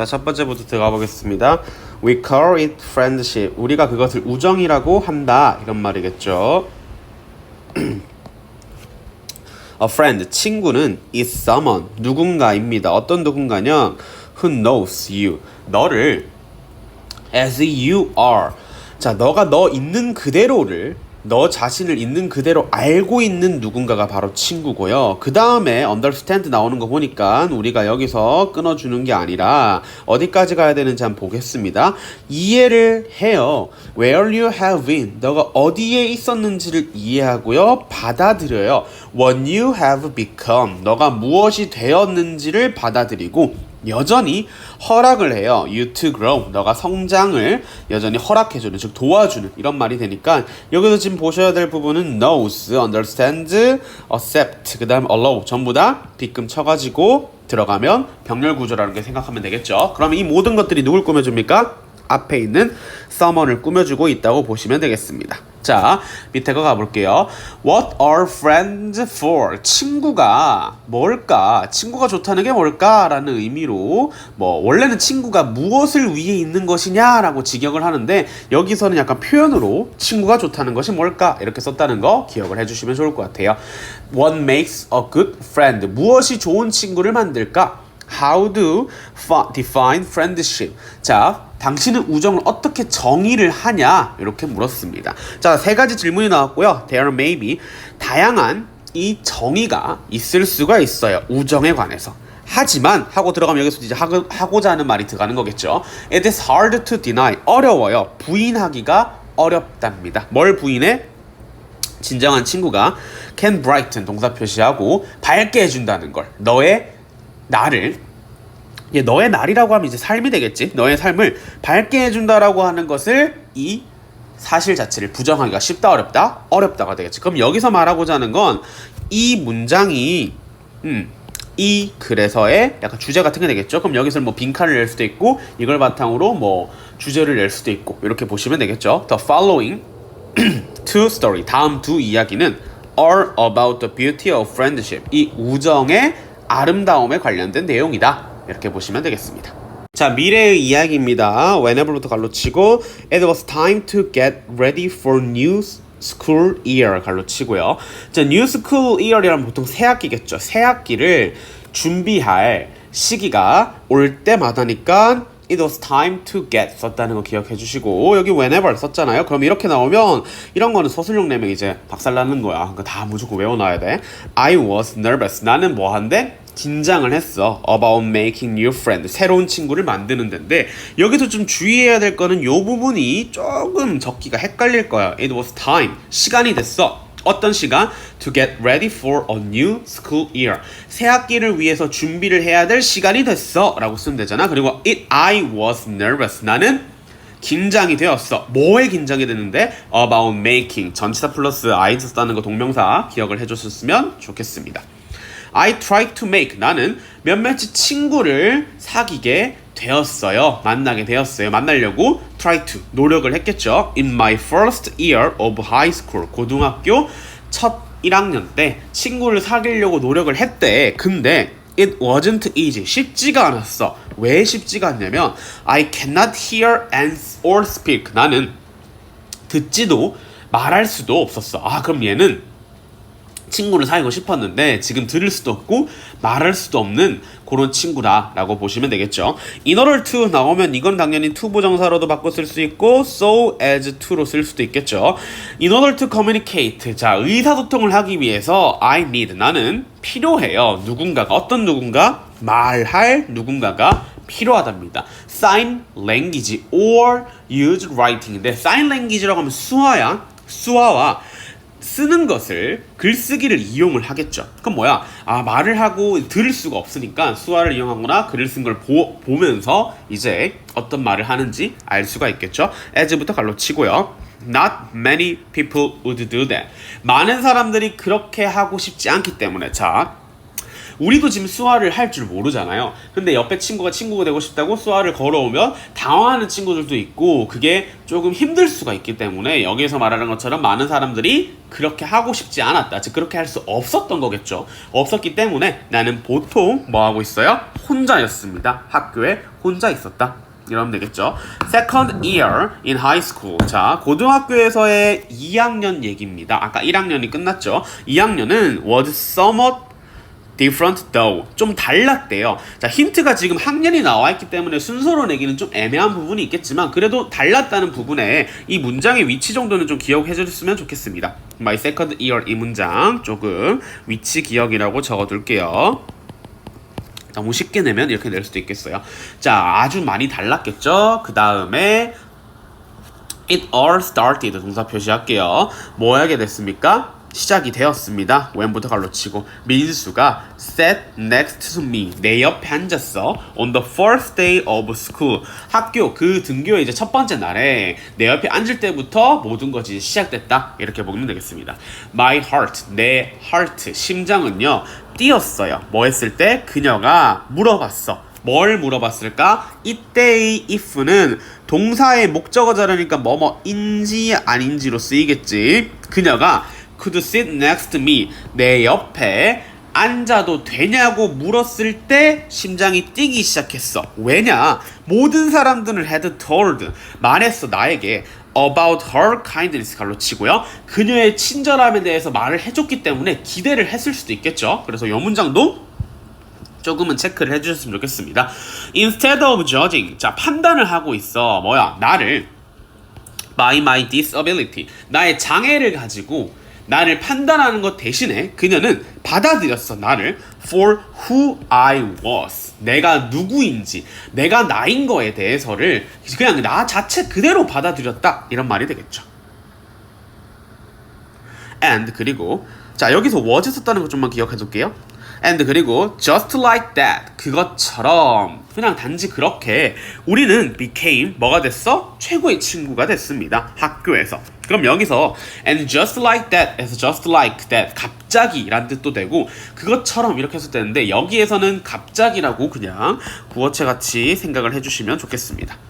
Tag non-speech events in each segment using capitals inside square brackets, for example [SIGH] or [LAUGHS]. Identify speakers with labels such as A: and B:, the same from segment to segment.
A: 자, 첫 번째부터 들어가 보겠습니다. We call it friendship. 우리가 그것을 우정이라고 한다. 이런 말이겠죠. [CLEARS THROAT] A friend, 친구는 is someone, 누군가입니다. 어떤 누군가냐? Who knows you. 너를 as you are. 자, 너가 너 있는 그대로를 너 자신을 있는 그대로 알고 있는 누군가가 바로 친구고요. 그 다음에 understand 나오는 거 보니까 우리가 여기서 끊어주는 게 아니라 어디까지 가야 되는지 한번 보겠습니다. 이해를 해요. Where you have been. 너가 어디에 있었는지를 이해하고요. 받아들여요. What you have become. 너가 무엇이 되었는지를 받아들이고 여전히 허락을 해요. You to grow. 너가 성장을 여전히 허락해주는, 즉 도와주는 이런 말이 되니까 여기서 지금 보셔야 될 부분은 knows, understand, accept, 그 다음 allow 전부 다 빗금 쳐가지고 들어가면 병렬 구조라는 게 생각하면 되겠죠. 그러면 이 모든 것들이 누굴 꾸며줍니까? 앞에 있는 someone을 꾸며주고 있다고 보시면 되겠습니다. 자, 밑에 거 가볼게요. What are friends for? 친구가 뭘까? 친구가 좋다는 게 뭘까? 라는 의미로 뭐 원래는 친구가 무엇을 위해 있는 것이냐 라고 직역을 하는데 여기서는 약간 표현으로 친구가 좋다는 것이 뭘까? 이렇게 썼다는 거 기억을 해주시면 좋을 것 같아요. What makes a good friend? 무엇이 좋은 친구를 만들까? How do fi- define friendship? 자, 당신은 우정을 어떻게 정의를 하냐? 이렇게 물었습니다. 자, 세 가지 질문이 나왔고요. There may be 다양한 이 정의가 있을 수가 있어요. 우정에 관해서. 하지만 하고 들어가면 여기서 이제 하고, 하고 자 하는 말이 들어가는 거겠죠. It is hard to deny. 어려워요. 부인하기가 어렵답니다. 뭘 부인해? 진정한 친구가 can brighten 동사 표시하고 밝게 해준다는 걸 너의 나를 예, 너의 날이라고 하면 이제 삶이 되겠지. 너의 삶을 밝게 해준다라고 하는 것을 이 사실 자체를 부정하기가 쉽다 어렵다 어렵다가 되겠지. 그럼 여기서 말하고자 하는 건 이 문장이 음, 이 글에서의 약간 주제 같은 게 되겠죠. 그럼 여기서 뭐 빈칸을 낼 수도 있고 이걸 바탕으로 뭐 주제를 낼 수도 있고 이렇게 보시면 되겠죠. The following [CLEARS THROAT] two story 다음 두 이야기는 are about the beauty of friendship 이 우정의 아름다움에 관련된 내용이다 이렇게 보시면 되겠습니다. 자 미래의 이야기입니다. Whenever부터 갈로 치고 It was time to get ready for new school year 갈로 치고요. 자 new school year이라면 보통 새 학기겠죠. 새 학기를 준비할 시기가 올 때마다니까 It was time to get 썼다는 거 기억해 주시고 여기 whenever 썼잖아요. 그럼 이렇게 나오면 이런 거는 서술형 내면 이제 박살나는 거야. 그거 다 무조건 외워놔야 돼. I was nervous. 나는 뭐 한데? 긴장을 했어. About making new friend. 새로운 친구를 만드는 데인데 여기서 좀 주의해야 될 거는 요 부분이 조금 적기가 헷갈릴 거야. It was time. 시간이 됐어. 어떤 시간? To get ready for a new school year. 새 학기를 위해서 준비를 해야 될 시간이 됐어. 라고 쓰면 되잖아. 그리고 it, I was nervous. 나는 긴장이 되었어. 뭐에 긴장이 되는데? About making. 전치사 플러스 I 썼다는 거 동명사 기억을 해줬으면 좋겠습니다. I tried to make. 나는 몇몇이 친구를 사귀게 되었어요. 만나게 되었어요. 만나려고 try to 노력을 했겠죠. In my first year of high school 고등학교 첫 1학년 때 친구를 사귀려고 노력을 했대. 근데 it wasn't easy. 쉽지가 않았어. 왜 쉽지가 않냐면 I cannot hear and or speak. 나는 듣지도 말할 수도 없었어. 아, 그럼 얘는 친구를 사귀고 싶었는데 지금 들을 수도 없고 말할 수도 없는 그런 친구라라고 보시면 되겠죠. in order to 나오면 이건 당연히 to 부정사로도 바꿔 쓸 수 있고 so as to로 쓸 수도 있겠죠. in order to communicate 자 의사소통을 하기 위해서 I need 나는 필요해요. 누군가가 어떤 누군가 말할 누군가가 필요하답니다. Sign language or use writing인데 sign language라고 하면 수화야. 수화와 쓰는 것을 글쓰기를 이용을 하겠죠. 그럼 뭐야? 아 말을 하고 들을 수가 없으니까 수화를 이용하거나 글을 쓴 걸 보면서 이제 어떤 말을 하는지 알 수가 있겠죠. as부터 갈로 치고요. Not many people would do that. 많은 사람들이 그렇게 하고 싶지 않기 때문에 자 우리도 지금 수화를 할 줄 모르잖아요. 근데 옆에 친구가 친구가 되고 싶다고 수화를 걸어오면 당황하는 친구들도 있고 그게 조금 힘들 수가 있기 때문에 여기에서 말하는 것처럼 많은 사람들이 그렇게 하고 싶지 않았다. 즉 그렇게 할 수 없었던 거겠죠. 없었기 때문에 나는 보통 뭐 하고 있어요? 혼자였습니다. 학교에 혼자 있었다. 이러면 되겠죠. Second year in high school. 자, 고등학교에서의 2학년 얘기입니다. 아까 1학년이 끝났죠. 2학년은 was somewhat different though. 좀 달랐대요. 자, 힌트가 지금 학년이 나와 있기 때문에 순서로 내기는 좀 애매한 부분이 있겠지만 그래도 달랐다는 부분에 이 문장의 위치 정도는 좀 기억해 줬으면 좋겠습니다. My second year 이 문장 조금 위치 기억이라고 적어 둘게요. 너무 쉽게 내면 이렇게 낼 수도 있겠어요. 자, 아주 많이 달랐겠죠? 그 다음에 It all started 동사 표시할게요. 뭐 하게 됐습니까? 시작이 되었습니다. when부터 갈로 치고 민수가 sat next to me 내 옆에 앉았어. on the first day of school 학교 그 등교의 이제 첫 번째 날에 내 옆에 앉을 때부터 모든 것이 시작됐다. 이렇게 보면 되겠습니다. My heart 내 heart 심장은요 뛰었어요. 뭐 했을 때 그녀가 물어봤어. 뭘 물어봤을까? 이때의 if는 동사의 목적어 자르니까 뭐뭐인지 아닌지로 쓰이겠지. 그녀가 could sit next to me 내 옆에 앉아도 되냐고 물었을 때 심장이 뛰기 시작했어. 왜냐? 모든 사람들은 had told 말했어 나에게 about her kindness 갈로 치고요. 그녀의 친절함에 대해서 말을 해줬기 때문에 기대를 했을 수도 있겠죠. 그래서 이 문장도 조금은 체크를 해주셨으면 좋겠습니다. Instead of judging, 자 판단을 하고 있어. 뭐야? 나를 by my disability, 나의 장애를 가지고 나를 판단하는 것 대신에 그녀는 받아들였어 나를 for who I was 내가 누구인지 내가 나인 거에 대해서를 그냥 나 자체 그대로 받아들였다 이런 말이 되겠죠. and 그리고 자 여기서 was 썼다는 것 좀만 기억해 둘게요. And 그리고 just like that 그것처럼 그냥 단지 그렇게 우리는 became 뭐가 됐어? 최고의 친구가 됐습니다. 학교에서. 그럼 여기서 and just like that에서 just like that 갑자기란 뜻도 되고 그것처럼 이렇게 해서 되는데 여기에서는 갑자기라고 그냥 구어체 같이 생각을 해주시면 좋겠습니다.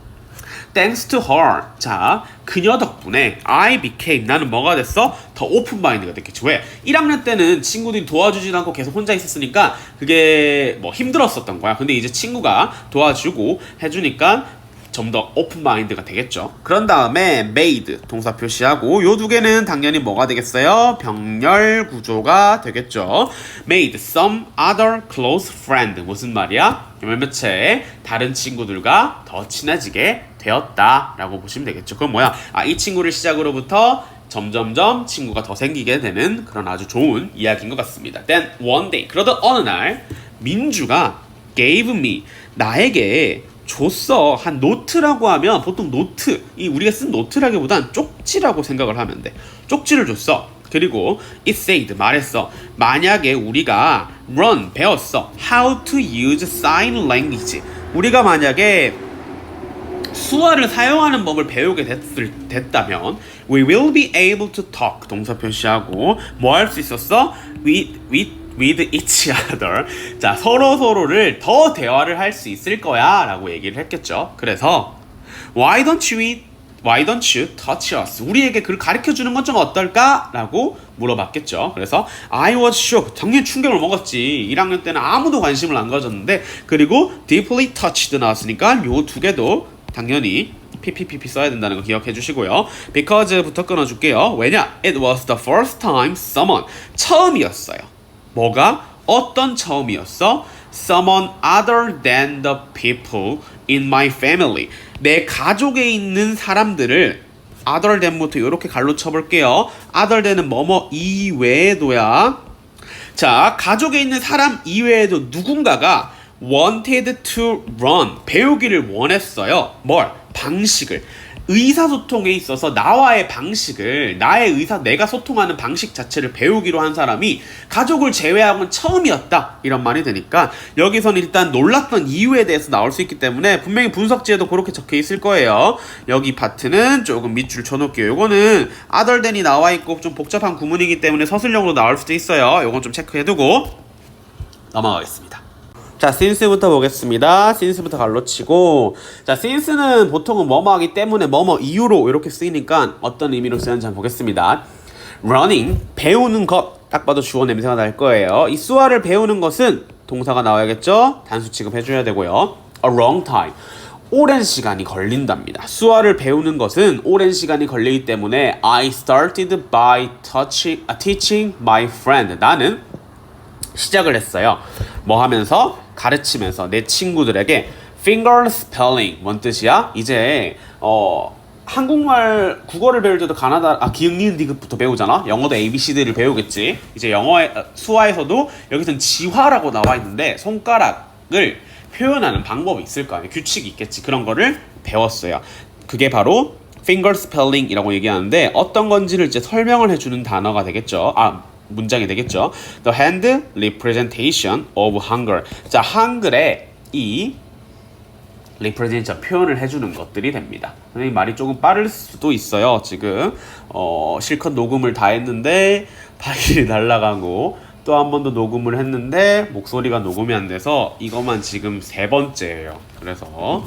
A: Thanks to her. 자, 그녀 덕분에 I became 나는 뭐가 됐어? 더 오픈 마인드가 됐겠지. 왜? 1학년 때는 친구들이 도와주지 않고 계속 혼자 있었으니까 그게 뭐 힘들었었던 거야. 근데 이제 친구가 도와주고 해주니까 좀더 오픈 마인드가 되겠죠. 그런 다음에 made 동사 표시하고 요 두 개는 당연히 뭐가 되겠어요? 병렬 구조가 되겠죠. made some other close friend 무슨 말이야? 몇몇의 다른 친구들과 더 친해지게 되었다라고 보시면 되겠죠. 그건 뭐야? 아, 이 친구를 시작으로부터 점점점 친구가 더 생기게 되는 그런 아주 좋은 이야기인 것 같습니다. Then one day. 그러던 어느 날 민주가 gave me 나에게 줬어. 한 노트라고 하면 보통 노트 이 우리가 쓴 노트라기보단 쪽지라고 생각을 하면 돼. 쪽지를 줬어. 그리고 it said 말했어. 만약에 우리가 run 배웠어. How to use sign language. 우리가 만약에 수화를 사용하는 법을 배우게 됐을, 됐다면 we will be able to talk 동사 표시하고 뭐 할 수 있었어? with, with, with each other 자 서로 서로를 더 대화를 할 수 있을 거야 라고 얘기를 했겠죠 그래서 why don't you Why don't you touch us? 우리에게 그걸 가르쳐 주는 건 좀 어떨까? 라고 물어봤겠죠. 그래서 I was shocked. 당연히 충격을 먹었지. 1학년 때는 아무도 관심을 안 가졌는데 그리고 deeply touched 나왔으니까 요 두 개도 당연히 PPPP 써야 된다는 거 기억해 주시고요. Because부터 끊어줄게요. 왜냐? It was the first time someone 처음이었어요. 뭐가? 어떤 처음이었어? Someone other than the people in my family. 내 가족에 있는 사람들을 other than부터 이렇게 갈로 쳐볼게요. other than은 뭐뭐 이외에도야. 자, 가족에 있는 사람 이외에도 누군가가 wanted to run 배우기를 원했어요. 뭘? 방식을. 의사소통에 있어서 나와의 방식을 나의 의사 내가 소통하는 방식 자체를 배우기로 한 사람이 가족을 제외하고는 처음이었다 이런 말이 되니까 여기서는 일단 놀랐던 이유에 대해서 나올 수 있기 때문에 분명히 분석지에도 그렇게 적혀 있을 거예요 여기 파트는 조금 밑줄 쳐놓을게요 요거는 아덜덴이 나와 있고 좀 복잡한 구문이기 때문에 서술형으로 나올 수도 있어요 요건 좀 체크해두고 넘어가겠습니다. 자, since부터 보겠습니다. since부터 갈로 치고 자, since는 보통은 뭐뭐 하기 때문에 뭐뭐 이유로 이렇게 쓰이니까 어떤 의미로 쓰는지 한번 보겠습니다. running 배우는 것 딱 봐도 주어 냄새가 날 거예요. 이 수화를 배우는 것은 동사가 나와야겠죠? 단수 취급해 줘야 되고요. a long time 오랜 시간이 걸린답니다. 수화를 배우는 것은 오랜 시간이 걸리기 때문에 I started by touching, uh, teaching my friend. 나는 시작을 했어요. 뭐 하면서 가르치면서 내 친구들에게 finger spelling 뭔 뜻이야? 이제 어 한국말 국어를 배울 때도 가나다 아 기역 니은 디귿부터 배우잖아. 영어도 A B C D를 배우겠지. 이제 영어의 어, 수화에서도 여기서는 지화라고 나와 있는데 손가락을 표현하는 방법이 있을 거 아니에요. 규칙이 있겠지. 그런 거를 배웠어요. 그게 바로 finger spelling이라고 얘기하는데 어떤 건지를 이제 설명을 해주는 단어가 되겠죠. 아 문장이 되겠죠. The hand representation of hunger. 자 한글의 이 representation 표현을 해주는 것들이 됩니다. 선생님 말이 조금 빠를 수도 있어요. 지금 어, 실컷 녹음을 다 했는데 파일이 [LAUGHS] 날라가고 또 한 번 더 녹음을 했는데 목소리가 녹음이 안 돼서 이것만 지금 세 번째예요. 그래서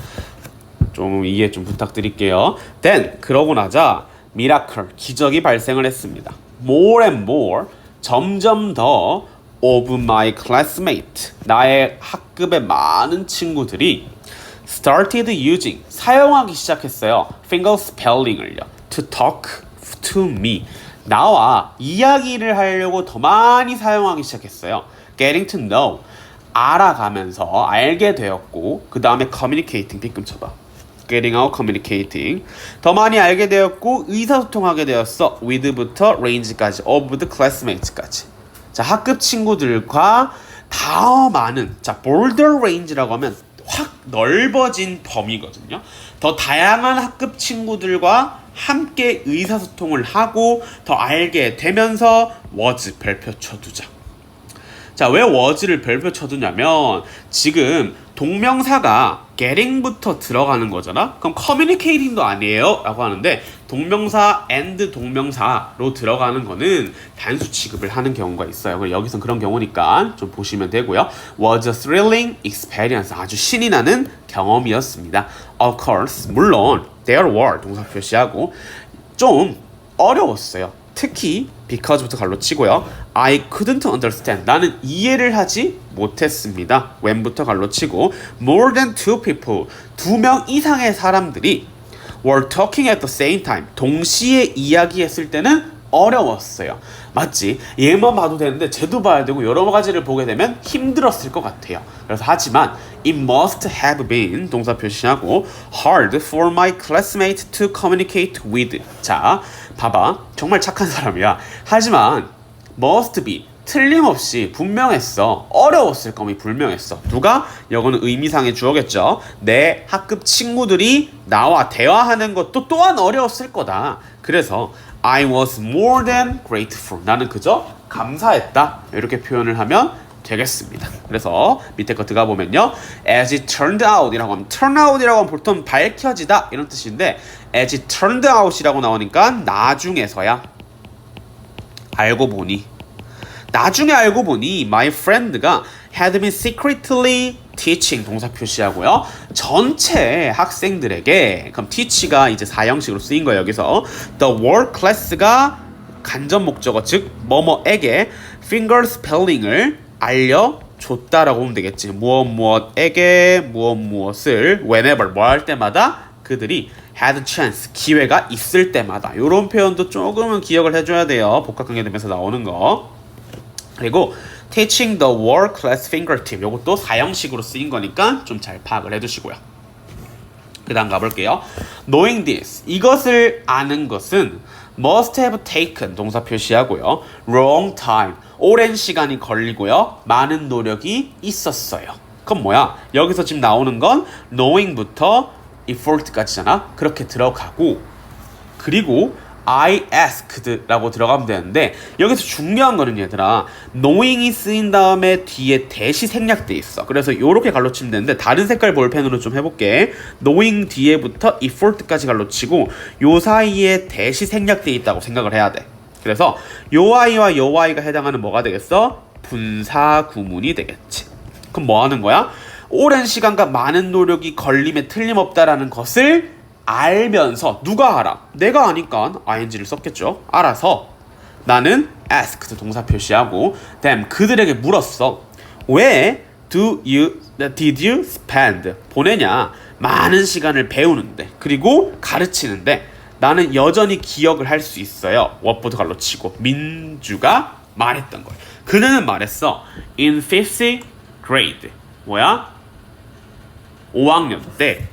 A: 좀 이해 좀 부탁드릴게요. Then 그러고 나자 미라클 기적이 발생을 했습니다. More and more 점점 더 of my classmate 나의 학급의 많은 친구들이 started using 사용하기 시작했어요. finger spelling을요. to talk to me 나와 이야기를 하려고 더 많이 사용하기 시작했어요. getting to know 알아가면서 알게 되었고 그 다음에 communicating 삐끔 쳐봐. Getting out communicating. 더 많이 알게 되었고 의사소통하게 되었어. with부터 range까지 of the classmates까지. 자 학급 친구들과 더 많은 자 border range라고 하면 확 넓어진 범위거든요. 더 다양한 학급 친구들과 함께 의사소통을 하고 더 알게 되면서 was 별표 쳐두자 자, 왜 was를 별표 쳐두냐면 지금 동명사가 getting부터 들어가는 거잖아. 그럼 communicating도 아니에요? 라고 하는데 동명사 and 동명사로 들어가는 거는 단수 취급을 하는 경우가 있어요. 여기선 그런 경우니까 좀 보시면 되고요. was a thrilling experience. 아주 신이 나는 경험이었습니다. Of course, 물론 there were 동사 표시하고 좀 어려웠어요. 특히 because부터 갈로 치고요. I couldn't understand. 나는 이해를 하지 못했습니다. when부터 갈로 치고 more than two people. 두 명 이상의 사람들이 were talking at the same time. 동시에 이야기했을 때는 어려웠어요. 맞지? 얘만 봐도 되는데 쟤도 봐야 되고 여러 가지를 보게 되면 힘들었을 것 같아요. 그래서 하지만 it must have been 동사 표시하고 hard for my classmate to communicate with. 자, 봐봐. 정말 착한 사람이야. 하지만 must be 틀림없이 분명했어. 어려웠을 거이 분명했어. 누가? 이거는 의미상의 주어겠죠. 내 학급 친구들이 나와 대화하는 것도 또한 어려웠을 거다. 그래서 I was more than grateful. 나는 그저 감사했다. 이렇게 표현을 하면 되겠습니다. 그래서 밑에 거 들어가 보면요. As it turned out이라고 하면 turn out이라고 하면 보통 밝혀지다 이런 뜻인데 as it turned out이라고 나오니까 나중에서야 알고 보니 나중에 알고 보니 my friend가 had been secretly teaching 동사 표시하고요. 전체 학생들에게 그럼 teach가 이제 사형식으로 쓰인 거예요. 여기서 the word class가 간접 목적어 즉 뭐뭐에게 finger spelling을 알려 줬다라고 보면 되겠지. 무엇 무엇에게 무엇 무엇을 whenever 뭐 할 때마다 그들이 had chance 기회가 있을 때마다 이런 표현도 조금은 기억을 해줘야 돼요. 복합관계 되면서 나오는 거. 그리고 teaching the world class fingertip 이것도 사형식으로 쓰인 거니까 좀 잘 파악을 해두시고요. 그 다음 가볼게요. knowing this 이것을 아는 것은 must have taken 동사 표시하고요. long time 오랜 시간이 걸리고요. 많은 노력이 있었어요. 그럼 뭐야? 여기서 지금 나오는 건 knowing부터 effort까지잖아. 그렇게 들어가고 그리고 I asked라고 들어가면 되는데 여기서 중요한 거는 얘들아 knowing이 쓰인 다음에 뒤에 대시 생략돼 있어 그래서 이렇게 갈로치면 되는데 다른 색깔 볼펜으로 좀 해볼게 knowing 뒤에부터 effort까지 갈로치고 요 사이에 대시 생략돼 있다고 생각을 해야 돼 그래서 요 아이와 요 아이가 해당하는 뭐가 되겠어? 분사 구문이 되겠지. 그럼 뭐 하는 거야? 오랜 시간과 많은 노력이 걸림에 틀림없다라는 것을 알면서 누가 알아? 내가 아니까 ing를 썼겠죠. 알아서 나는 asked 동사 표시하고 them 그들에게 물었어. 왜 do you did you spend 보내냐? 많은 시간을 배우는데 그리고 가르치는데 나는 여전히 기억을 할 수 있어요. 워보드 갈로 치고 민주가 말했던 걸. 그는 말했어. In fifth grade 뭐야? 5학년 때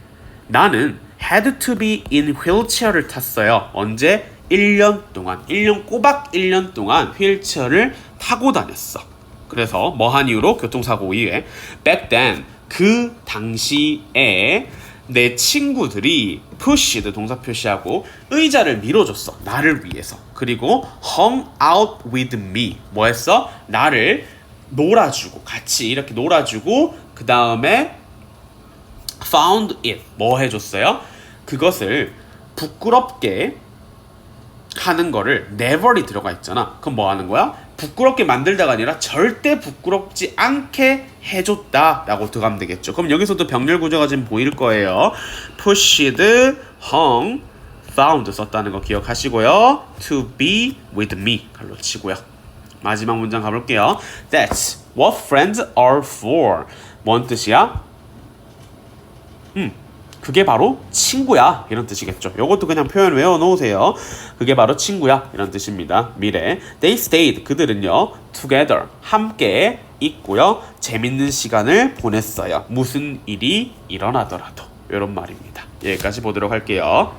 A: 나는 had to be in wheelchair를 탔어요. 언제? 1년 동안 1년 꼬박 1년 동안 휠체어를 타고 다녔어. 그래서 뭐한 이유로 교통사고 이후에 back then 그 당시에 내 친구들이 pushed 동사 표시하고 의자를 밀어줬어 나를 위해서. 그리고 hung out with me. 뭐 했어? 나를 놀아주고 같이 이렇게 놀아주고 그 다음에 found it. 뭐 해줬어요? 그것을 부끄럽게 하는 거를 never이 들어가 있잖아. 그럼 뭐 하는 거야? 부끄럽게 만들다가 아니라 절대 부끄럽지 않게 해줬다라고 들어가면 되겠죠. 그럼 여기서도 병렬 구조가 지금 보일 거예요. pushed, hung, found 썼다는 거 기억하시고요. to be with me 갈로 치고요. 마지막 문장 가볼게요. That's what friends are for. 뭔 뜻이야? 음, 그게 바로 친구야 이런 뜻이겠죠. 요것도 그냥 표현 외워 놓으세요. 그게 바로 친구야 이런 뜻입니다. 미래. They stayed 그들은요 together 함께 있고요 재밌는 시간을 보냈어요. 무슨 일이 일어나더라도 이런 말입니다. 여기까지 보도록 할게요.